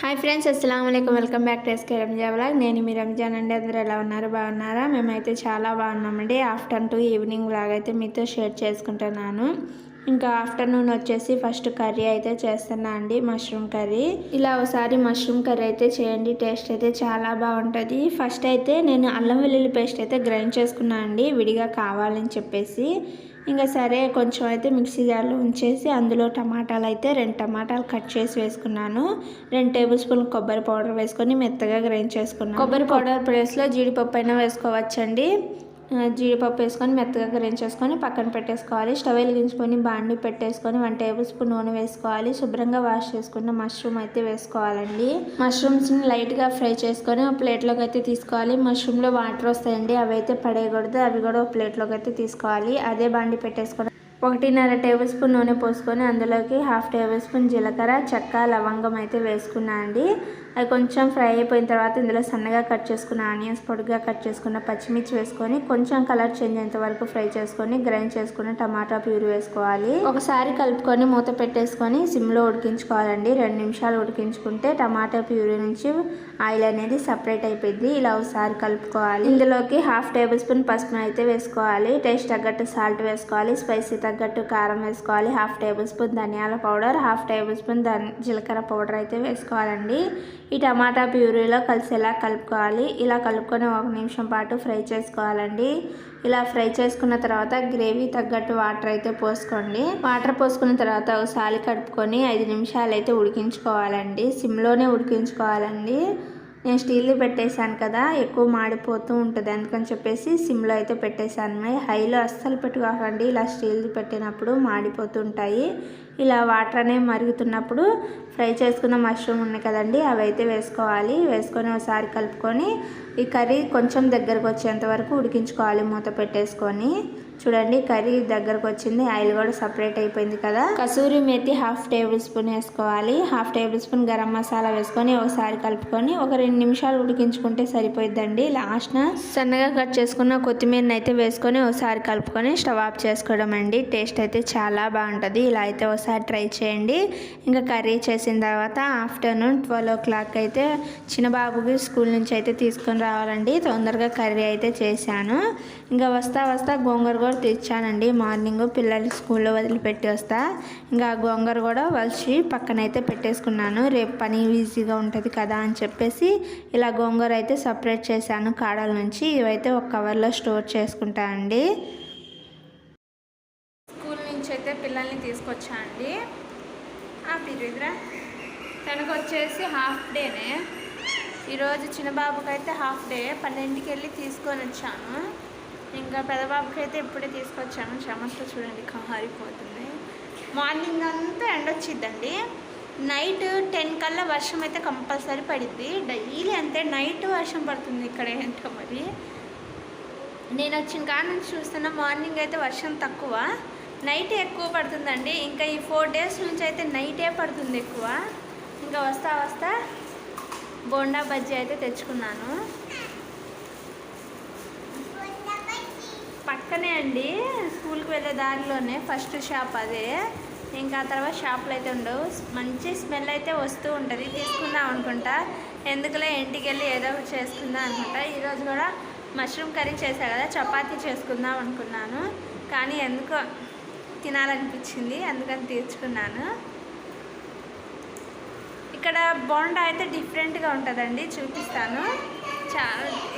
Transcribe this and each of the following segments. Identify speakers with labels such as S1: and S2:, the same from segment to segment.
S1: Hi friends అస్సలం అయికం welcome back to SK Ranja vlog. నేను మీ రంజాన్ అండి. అందరూ ఎలా ఉన్నారు? బాగున్నారా? మేమైతే చాలా బాగున్నామండి. ఆఫ్టర్నూన్ టు ఈవినింగ్ వ్లాగ్ అయితే మీతో షేర్ చేసుకుంటున్నాను. ఇంకా ఆఫ్టర్నూన్ వచ్చేసి ఫస్ట్ కర్రీ అయితే చేస్తున్నా అండి మష్రూమ్ కర్రీ. ఇలా ఒకసారి మష్రూమ్ కర్రీ అయితే చేయండి. టేస్ట్ అయితే చాలా బాగుంటుంది. ఫస్ట్ అయితే నేను అల్లం వెల్లుల్లి పేస్ట్ అయితే గ్రైండ్ చేసుకున్నాను అండి విడిగా కావాలని చెప్పేసి. ఇంకా సరే కొంచెం అయితే మిక్సీ జార్లో ఉంచేసి అందులో టమాటాలు అయితే రెండు టమాటాలు కట్ చేసి వేసుకున్నాను. రెండు టేబుల్ స్పూన్ కొబ్బరి పౌడర్ వేసుకొని మెత్తగా గ్రైండ్ చేసుకున్నాను. కొబ్బరి పౌడర్ ప్లేస్లో జీడిపప్పు అయినా వేసుకోవచ్చండి. జీడిపప్పు వేసుకొని మెత్తగా గ్రైండ్ చేసుకొని పక్కన పెట్టేసుకోవాలి. స్టవ్ వెలిగించుకొని బాండి పెట్టేసుకొని వన్ టేబుల్ స్పూన్ నూనె వేసుకోవాలి. శుభ్రంగా వాష్ చేసుకున్న మష్రూమ్ అయితే వేసుకోవాలండి. మష్రూమ్స్ని లైట్గా ఫ్రై చేసుకొని ఒక ప్లేట్లోకి అయితే తీసుకోవాలి. మష్రూమ్లో వాటర్ వస్తాయండి. అవి అయితే పడేయకూడదు. అవి కూడా ఒక ప్లేట్లోకి అయితే తీసుకోవాలి. అదే బాండి పెట్టేసుకొని ఒకటిన్నర టేబుల్ స్పూన్ నూనె పోసుకొని అందులోకి హాఫ్ టేబుల్ స్పూన్ జీలకర్ర చెక్క లవంగం అయితే వేసుకున్నాను అండి. అది కొంచెం ఫ్రై అయిపోయిన తర్వాత ఇందులో సన్నగా కట్ చేసుకున్న ఆనియన్స్ పొడిగా కట్ చేసుకున్న పచ్చిమిర్చి వేసుకొని కొంచెం కలర్ చేంజ్ అయ్యేంత వరకు ఫ్రై చేసుకొని గ్రైండ్ చేసుకున్న టమాటా ప్యూరీ వేసుకోవాలి. ఒకసారి కలుపుకొని మూత పెట్టేసుకొని సిమ్లో ఉడికించుకోవాలండి. రెండు నిమిషాలు ఉడికించుకుంటే టమాటా ప్యూరీ నుంచి ఆయిల్ అనేది సపరేట్ అయిపోయింది. ఇలా ఒకసారి కలుపుకోవాలి. ఇందులోకి హాఫ్ టేబుల్ స్పూన్ పసుపు అయితే వేసుకోవాలి. టేస్ట్ తగ్గట్టు సాల్ట్ వేసుకోవాలి. స్పైసీ తగ్గట్టు కారం వేసుకోవాలి. హాఫ్ టేబుల్ స్పూన్ ధనియాల పౌడర్ హాఫ్ టేబుల్ స్పూన్ జీలకర్ర పౌడర్ అయితే వేసుకోవాలండి. ఈ టమాటా ప్యూరీలో కలిసేలా కలుపుకోవాలి? ఇలా కలుపుకొని ఒక నిమిషం పాటు ఫ్రై చేసుకోవాలండి. ఇలా ఫ్రై చేసుకున్న తర్వాత గ్రేవీ తగ్గట్టు వాటర్ అయితే పోసుకోండి. వాటర్ పోసుకున్న తర్వాత ఒకసారి కలుపుకొని ఐదు నిమిషాలు అయితే ఉడికించుకోవాలండి. సిమ్లోనే ఉడికించుకోవాలండి. నేను స్టీల్ది పెట్టేశాను కదా ఎక్కువ మాడిపోతూ ఉంటుంది అందుకని చెప్పేసి సిమ్లో అయితే పెట్టేశాను. హైలో అస్సలు పెట్టుకోకండి. ఇలా స్టీల్ది పెట్టినప్పుడు మాడిపోతుంటాయి ఇలా వాటర్ అనేవి మరుగుతున్నప్పుడు ఫ్రై చేసుకున్న మష్రూమ్ ఉన్నాయి కదండి అవి అయితే వేసుకోవాలి. వేసుకొని ఒకసారి కలుపుకొని ఈ కర్రీ కొంచెం దగ్గరకు వచ్చేంత వరకు ఉడికించుకోవాలి మూత పెట్టేసుకొని. చూడండి కర్రీ దగ్గరకు వచ్చింది ఆయిల్ కూడా సపరేట్ అయిపోయింది కదా. Kasuri methi half tablespoon వేసుకోవాలి. Half tablespoon garam masala వేసుకొని ఒకసారి కలుపుకొని ఒక రెండు నిమిషాలు ఉడికించుకుంటే సరిపోయిద్దండి. లాస్ట్న సన్నగా కట్ చేసుకున్న కొత్తిమీరని అయితే వేసుకొని ఒకసారి కలుపుకొని స్టవ్ ఆఫ్ చేసుకోవడం అండి. టేస్ట్ అయితే చాలా బాగుంటుంది. ఇలా అయితే ఒకసారి ట్రై చేయండి. ఇంకా కర్రీ చేసిన తర్వాత ఆఫ్టర్నూన్ ట్వెల్వ్ ఓ క్లాక్ అయితే చిన్నబాబుకి స్కూల్ నుంచి అయితే తీసుకొని రావాలండి. తొందరగా కర్రీ అయితే చేశాను. ఇంకా వస్తా వస్తా గోంగూర కూడా తెచ్చానండి. మార్నింగ్ పిల్లలు స్కూల్లో వదిలిపెట్టి వస్తా. ఇంకా ఆ గోంగూర కూడా వలిచి పక్కనైతే పెట్టేసుకున్నాను. రేపు పని ఈజీగా ఉంటుంది కదా అని చెప్పేసి ఇలా గోంగూర అయితే సపరేట్ చేశాను కాడల నుంచి. ఇవైతే ఒక కవర్లో స్టోర్ చేసుకుంటానండి స్కూల్ నుంచి అయితే పిల్లల్ని తీసుకొచ్చా అండి. తనకు వచ్చేసి హాఫ్ డేనే. ఈరోజు చిన్నబాబుకి అయితే హాఫ్ డే. పన్నెండుకి వెళ్ళి తీసుకొని వచ్చాను. ఇంకా పెదబాబుకి అయితే ఇప్పుడే తీసుకొచ్చాను చెమటలు చూడండి కారిపోతుంది మార్నింగ్ అంతా ఎండ వచ్చిద్దండి నైట్ టెన్ కల్లా వర్షం అయితే కంపల్సరీ పడిద్ది డైలీ అంతే నైట్ వర్షం పడుతుంది ఇక్కడ ఏంటో మరి. నేను వచ్చిన కాడ నుంచి చూస్తున్న మార్నింగ్ అయితే వర్షం తక్కువ. నైట్ ఎక్కువ పడుతుందండి. ఇంకా ఈ ఫోర్ డేస్ నుంచి అయితే నైటే పడుతుంది ఎక్కువ. ఇంకా వస్తా వస్తా బోండా బజ్జీ అయితే తెచ్చుకున్నాను. పక్కనే అండి స్కూల్కి వెళ్ళే దారిలోనే ఫస్ట్ షాప్ అదే. ఇంకా ఆ తర్వాత షాపులు అయితే ఉండవు. మంచి స్మెల్ అయితే వస్తూ ఉంటుంది. తీసుకుందాం అనుకుంటా. ఎందుకులే ఇంటికి వెళ్ళి ఏదో ఒకటి చేసుకుందాం అనుకుంటా. ఈరోజు కూడా మష్రూమ్ కర్రీ చేశా కదా చపాతీ చేసుకుందాం అనుకున్నాను. కానీ ఎందుకో తినాలనిపించింది. అందుకని తీర్చుకున్నాను. ఇక్కడ బోండా అయితే డిఫరెంట్గా ఉంటుందండి. చూపిస్తాను. చా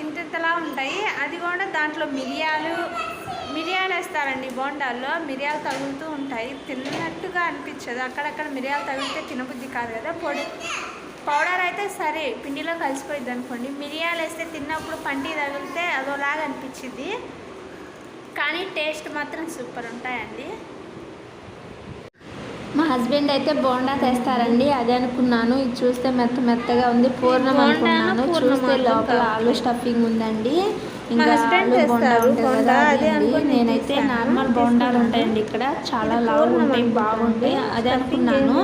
S1: ఇంతలా ఉంటాయి. అది కూడా దాంట్లో మిరియాలు మిరియాలు వేస్తారండి బోండాల్లో. మిరియాలు తగులుతూ ఉంటాయి. తిన్నట్టుగా అనిపించదు. అక్కడక్కడ మిరియాలు తగిలితే తినబుద్ధి కాదు కదా. పొడి పౌడర్ అయితే సరే పిండిలో కలిసిపోయింది అనుకోండి. మిరియాలు వేస్తే తిన్నప్పుడు పంటి తగిలితే అదోలాగా అనిపించింది కానీ టేస్ట్ మాత్రం సూపర్ ఉంటాయండి. మా హస్బెండ్ అయితే బోండా తెస్తారండి. అదే అనుకున్నాను. ఇది చూస్తే మెత్త మెత్తగా ఉంది. పూర్ణం అనుకున్నాను? చూస్తే లోపల. ఆలు స్టఫింగ్ ఉందండి. ఇంకా ఆలు బోండా ఉంటుంది కదా అది నేనైతే. నార్మల్ బోండాలు. ఉంటాయండి ఇక్కడ. చాలా లావు ఉంటాయి బాగుంటాయి. అదే అనుకున్నాను.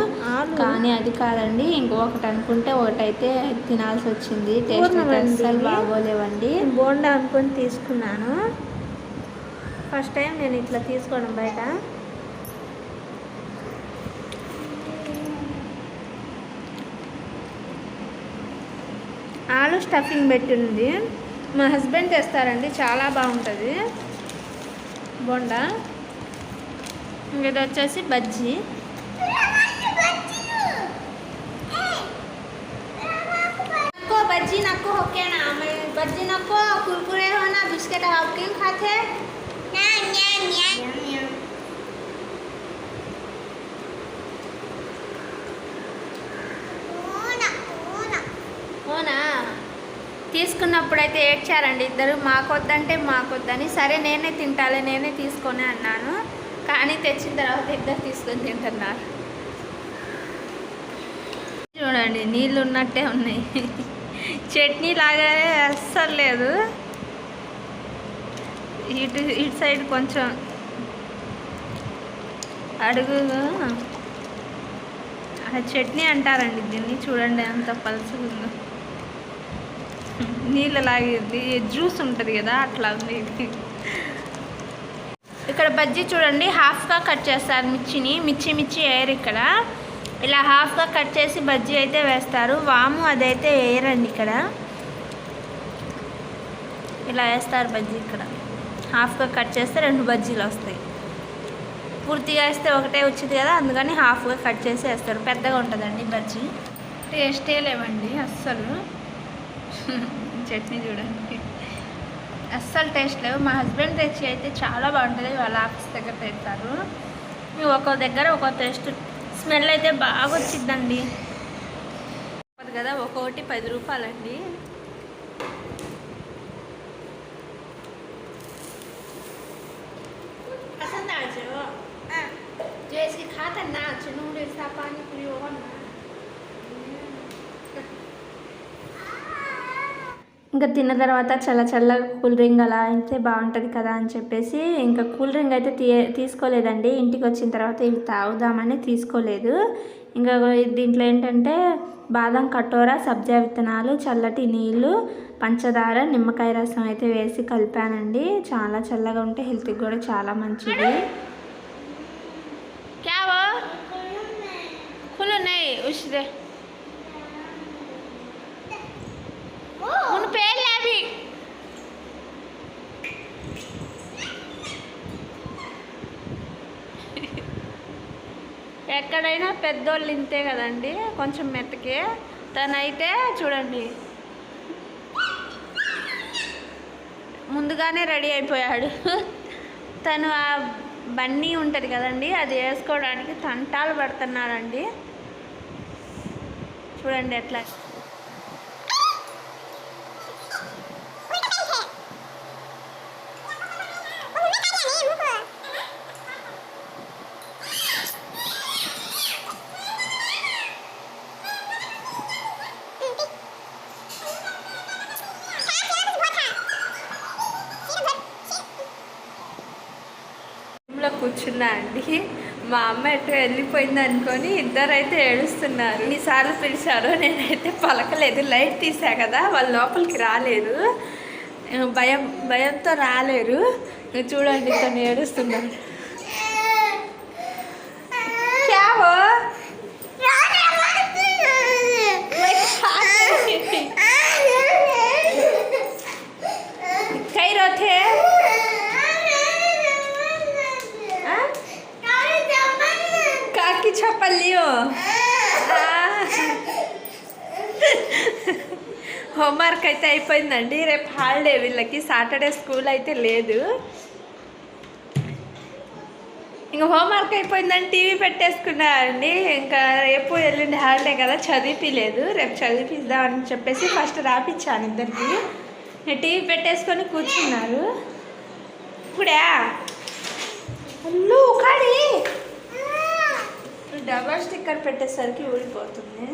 S1: కానీ అది కాదండి. ఇంకొకటి అనుకుంటే ఒకటైతే తినాల్సి వచ్చింది. టేస్ట్ అయితే
S2: ఇది.
S1: బాగోలేవండి.
S2: బోండా అనుకొని తీసుకున్నాను. ఫస్ట్ టైం నేను ఇట్లా తీసుకోవడం బయట.
S1: ఆలు స్టఫింగ్ పెట్టింది మా హస్బెండ్ తెస్తారండి చాలా బాగుంటుంది బోండా ఇంక ఇది వచ్చేసి బజ్జీ
S2: को बज्जी नको हो क्या ना मैं बज्जी नको कुरकुरे हो ना बिस्किट आप क्यों खाते ना न्या न्या
S1: తీసుకున్నప్పుడైతే ఏడ్చారండి. ఇద్దరు మాకొద్దంటే మాకొద్దని సరే నేనే తింటాలే నేనే తీసుకొని అన్నాను. కానీ తెచ్చిన తర్వాత ఇద్దరు తీసుకొని తింటున్నారు. చూడండి నీళ్ళు ఉన్నట్టే ఉన్నాయి. చట్నీ లాగానే అస్సలు లేదు. ఇటు ఇటు సైడ్ కొంచెం అడుగు ఆ చట్నీ అంటారండి. దీన్ని చూడండి అంత పలుచగా ఉందో నీళ్ళు లాగేది జ్యూస్ ఉంటుంది కదా అట్లా ఉంది. ఇది ఇక్కడ బజ్జీ చూడండి హాఫ్గా కట్ చేస్తారు మిర్చిని. మిర్చి మిర్చి వేయరు ఇక్కడ. ఇలా హాఫ్గా కట్ చేసి బజ్జీ అయితే వేస్తారు. వాము అదైతే వేయరండి ఇక్కడ. ఇలా వేస్తారు బజ్జీ ఇక్కడ. హాఫ్గా కట్ చేస్తే రెండు బజ్జీలు వస్తాయి. పూర్తిగా వేస్తే ఒకటే వచ్చింది కదా అందుకని హాఫ్గా కట్ చేసి వేస్తారు. పెద్దగా ఉంటుందండి బజ్జీ. టేస్టే లేవండి అస్సలు. చట్నీ చూడండి అస్సలు టేస్ట్ లేవు మా హస్బెండ్ తెచ్చి అయితే చాలా బాగుంటుంది వాళ్ళ ఆఫీస్ దగ్గర తెస్తారు ఒక్కో దగ్గర ఒక్కో టేస్ట్ స్మెల్ అయితే బాగా వచ్చిందండి కదా ఒక్కొక్కటి పది రూపాయలండి
S2: पसंद आ जो जो इसकी खाता ना अच्छे नूडल्स का पानी पूरी हो ना
S1: ఇంకా తిన్న తర్వాత చల్ల చల్ల కూల్ డ్రింక్ అలా అయితే బాగుంటుంది కదా అని చెప్పేసి ఇంకా కూల్ డ్రింక్ అయితే తీ తీసుకోలేదండి. ఇంటికి వచ్చిన తర్వాత ఇవి తాగుదామని తీసుకోలేదు. ఇంకా దీంట్లో ఏంటంటే బాదం కటోరా సబ్జా విత్తనాలు చల్లటి నీళ్ళు పంచదార నిమ్మకాయ రసం అయితే వేసి కలిపానండి. చాలా చల్లగా ఉంటే హెల్త్కి కూడా చాలా మంచిది. ఉన్నాయి ఉషిదే. ఎక్కడైనా పెద్దోళ్ళు ఇంతే కదండి కొంచెం మెత్తకి. తనైతే చూడండి. ముందుగానే రెడీ అయిపోయాడు. తను ఆ బన్నీ ఉంటుంది కదండి అది వేసుకోవడానికి తంటాలు పడుతున్నాడండి చూడండి ఎట్లా కూర్చున్నా అండి? మా అమ్మ ఎటు వెళ్ళిపోయింది అనుకొని ఇద్దరు అయితే ఏడుస్తున్నారు. ఎన్నిసార్లు పిలిచారో నేనైతే పలకలేదు. లైట్ తీసా కదా వాళ్ళు లోపలికి రాలేదు. భయం భయంతో రాలేరు. చూడండి తను ఏడుస్తున్నాడు. వర్క్ అయితే అయిపోయిందండి. రేపు హాలిడే వీళ్ళకి. సాటర్డే స్కూల్ అయితే లేదు. ఇంకా హోంవర్క్ అయిపోయిందని టీవీ పెట్టేసుకున్నారండి. ఇంకా రేపు ఎల్లుండి హాలిడే కదా. చదివిపిలేదు. రేపు చదివిపిద్దామని చెప్పేసి ఫస్ట్ రాపిచ్చాను ఇద్దరికి. టీవీ పెట్టేసుకొని కూర్చున్నారు. ఇప్పుడా? అల్లు కాడి డబల్ స్టిక్కర్ పెట్టేసరికి ఊడిపోతుంది.